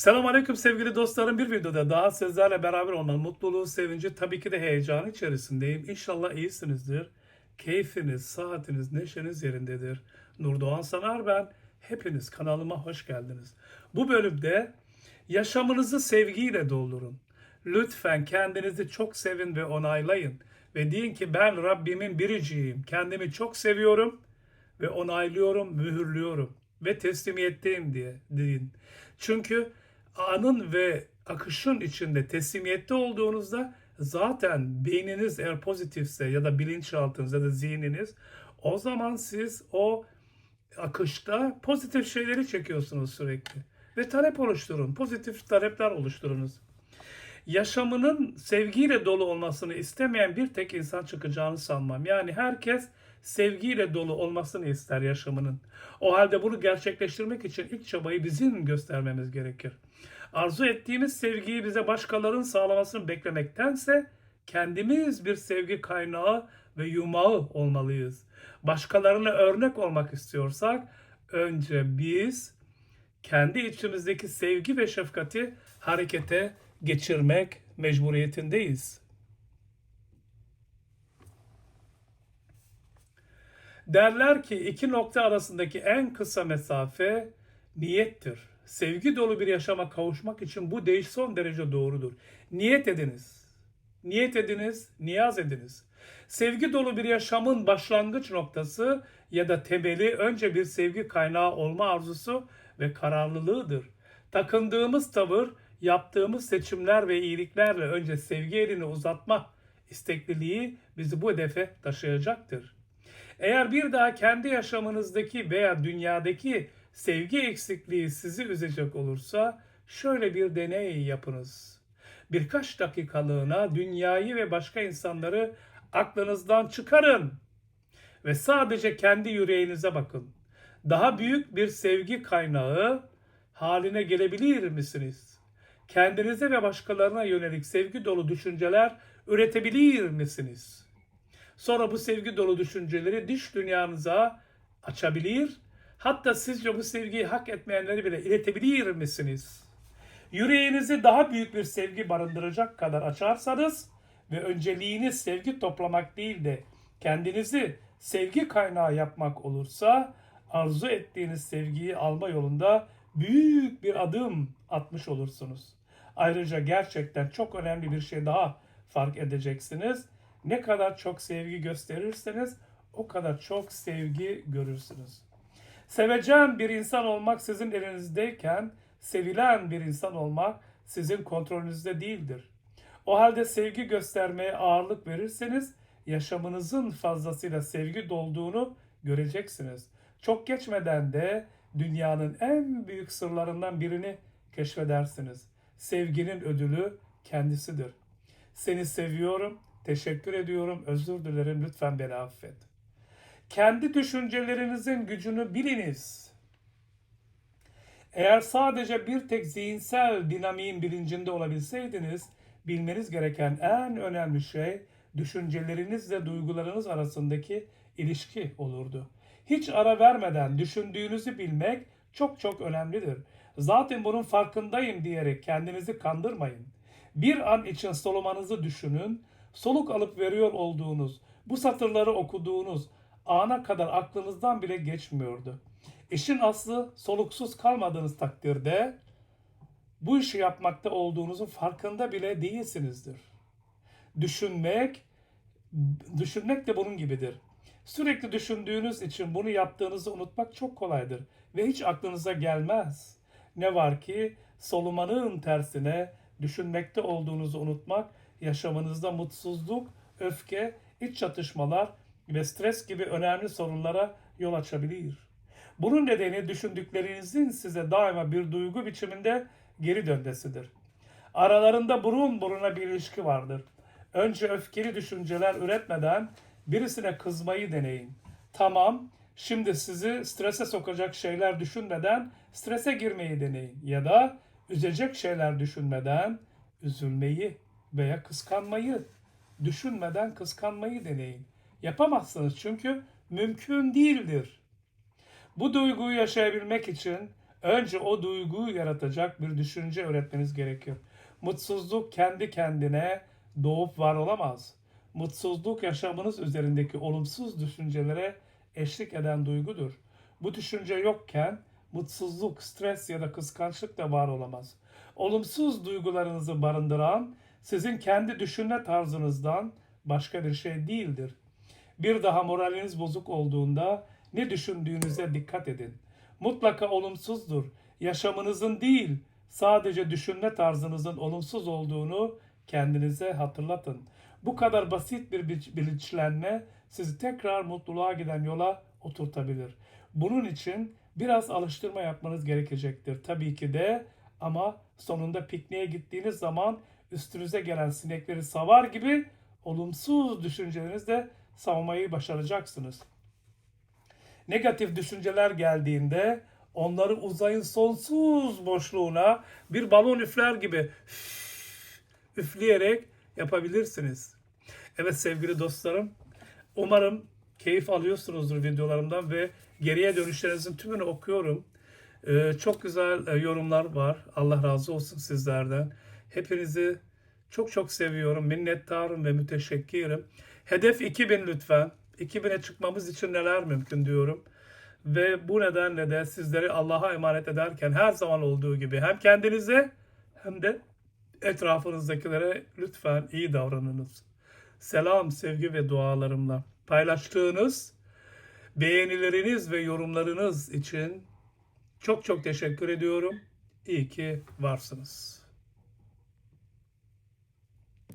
Selamünaleyküm sevgili dostlarım. Bir videoda daha sizlerle beraber olmanın mutluluğu, sevinci, tabii ki de heyecanı içerisindeyim. İnşallah iyisinizdir. Keyfiniz, saatiniz, neşeniz yerindedir. Nurdoğan Sanar ben. Hepiniz kanalıma hoş geldiniz. Bu bölümde yaşamınızı sevgiyle doldurun. Lütfen kendinizi çok sevin ve onaylayın. Ve deyin ki ben Rabbimin biriciyim. Kendimi çok seviyorum ve onaylıyorum, mühürlüyorum ve teslimiyetteyim diye deyin. Çünkü anın ve akışın içinde teslimiyette olduğunuzda zaten beyniniz eğer pozitifse ya da bilinçaltınız ya da zihniniz o zaman siz o akışta pozitif şeyleri çekiyorsunuz sürekli. Ve talep oluşturun. Pozitif talepler oluşturunuz. Yaşamının sevgiyle dolu olmasını istemeyen bir tek insan çıkacağını sanmam. Yani herkes sevgiyle dolu olmasını ister yaşamının. O halde bunu gerçekleştirmek için ilk çabayı bizim göstermemiz gerekir. Arzu ettiğimiz sevgiyi bize başkalarının sağlamasını beklemektense kendimiz bir sevgi kaynağı ve yumağı olmalıyız. Başkalarına örnek olmak istiyorsak önce biz kendi içimizdeki sevgi ve şefkati harekete geçirmek mecburiyetindeyiz. Derler ki iki nokta arasındaki en kısa mesafe niyettir. Sevgi dolu bir yaşama kavuşmak için bu değiş son derece doğrudur. Niyet ediniz. Niyet ediniz, niyaz ediniz. Sevgi dolu bir yaşamın başlangıç noktası ya da temeli önce bir sevgi kaynağı olma arzusu ve kararlılığıdır. Takındığımız tavır, yaptığımız seçimler ve iyiliklerle önce sevgi elini uzatma istekliliği bizi bu hedefe taşıyacaktır. Eğer bir daha kendi yaşamınızdaki veya dünyadaki sevgi eksikliği sizi üzecek olursa şöyle bir deney yapınız. Birkaç dakikalığına dünyayı ve başka insanları aklınızdan çıkarın ve sadece kendi yüreğinize bakın. Daha büyük bir sevgi kaynağı haline gelebilir misiniz? Kendinize ve başkalarına yönelik sevgi dolu düşünceler üretebilir misiniz? Sonra bu sevgi dolu düşünceleri dış dünyanıza açabilir. Hatta sizce bu sevgiyi hak etmeyenleri bile iletebilir misiniz? Yüreğinizi daha büyük bir sevgi barındıracak kadar açarsanız ve önceliğiniz sevgi toplamak değil de kendinizi sevgi kaynağı yapmak olursa arzu ettiğiniz sevgiyi alma yolunda büyük bir adım atmış olursunuz. Ayrıca gerçekten çok önemli bir şey daha fark edeceksiniz. Ne kadar çok sevgi gösterirseniz o kadar çok sevgi görürsünüz. Sevecen bir insan olmak sizin elinizdeyken sevilen bir insan olmak sizin kontrolünüzde değildir. O halde sevgi göstermeye ağırlık verirseniz yaşamınızın fazlasıyla sevgi dolduğunu göreceksiniz. Çok geçmeden de dünyanın en büyük sırlarından birini keşfedersiniz. Sevginin ödülü kendisidir. Seni seviyorum, teşekkür ediyorum, özür dilerim, lütfen beni affet. Kendi düşüncelerinizin gücünü biliniz. Eğer sadece bir tek zihinsel dinamiğin bilincinde olabilseydiniz, bilmeniz gereken en önemli şey düşüncelerinizle duygularınız arasındaki ilişki olurdu. Hiç ara vermeden düşündüğünüzü bilmek çok çok önemlidir. Zaten bunun farkındayım diyerek kendinizi kandırmayın. Bir an için solumanızı düşünün. Soluk alıp veriyor olduğunuz, bu satırları okuduğunuz ana kadar aklınızdan bile geçmiyordu. İşin aslı soluksuz kalmadığınız takdirde bu işi yapmakta olduğunuzun farkında bile değilsinizdir. Düşünmek, düşünmek de bunun gibidir. Sürekli düşündüğünüz için bunu yaptığınızı unutmak çok kolaydır ve hiç aklınıza gelmez. Ne var ki solumanın tersine düşünmekte olduğunuzu unutmak yaşamınızda mutsuzluk, öfke, iç çatışmalar ve stres gibi önemli sorunlara yol açabilir. Bunun nedeni düşündüklerinizin size daima bir duygu biçiminde geri dönmesidir. Aralarında burun buruna bir ilişki vardır. Önce öfkeli düşünceler üretmeden birisine kızmayı deneyin. Tamam, şimdi sizi strese sokacak şeyler düşünmeden strese girmeyi deneyin. Ya da üzecek şeyler düşünmeden üzülmeyi veya kıskanmayı düşünmeden kıskanmayı deneyin. Yapamazsınız çünkü mümkün değildir. Bu duyguyu yaşayabilmek için Önce o duyguyu yaratacak bir düşünce öğretmeniz gerekiyor. Mutsuzluk kendi kendine doğup var olamaz. Mutsuzluk yaşamınız üzerindeki olumsuz düşüncelere eşlik eden duygudur. Bu düşünce yokken mutsuzluk, stres ya da kıskançlık da var olamaz. Olumsuz duygularınızı barındıran sizin kendi düşünme tarzınızdan başka bir şey değildir. Bir daha moraliniz bozuk olduğunda ne düşündüğünüze dikkat edin. Mutlaka olumsuzdur. Yaşamınızın değil, sadece düşünme tarzınızın olumsuz olduğunu kendinize hatırlatın. Bu kadar basit bir bilinç- bilinçlenme sizi tekrar mutluluğa giden yola oturtabilir. Bunun için biraz alıştırma yapmanız gerekecektir. Tabii ki de ama sonunda pikniğe gittiğiniz zaman üstünüze gelen sinekleri savar gibi olumsuz düşüncelerinizle savmayı başaracaksınız. Negatif düşünceler geldiğinde onları uzayın sonsuz boşluğuna bir balon üfler gibi üfleyerek yapabilirsiniz. Evet sevgili dostlarım, umarım keyif alıyorsunuzdur videolarımdan ve geriye dönüşlerinizin tümünü okuyorum. Ee, çok güzel e, yorumlar var. Allah razı olsun sizlerden. Hepinizi çok çok seviyorum. Minnettarım ve müteşekkirim. Hedef 2000 lütfen. 2000'e çıkmamız için neler mümkün diyorum. Ve bu nedenle de sizleri Allah'a emanet ederken her zaman olduğu gibi hem kendinize hem de etrafınızdakilere lütfen iyi davranınız. Selam, sevgi ve dualarımla paylaştığınız beğenileriniz ve yorumlarınız için çok çok teşekkür ediyorum. İyi ki varsınız.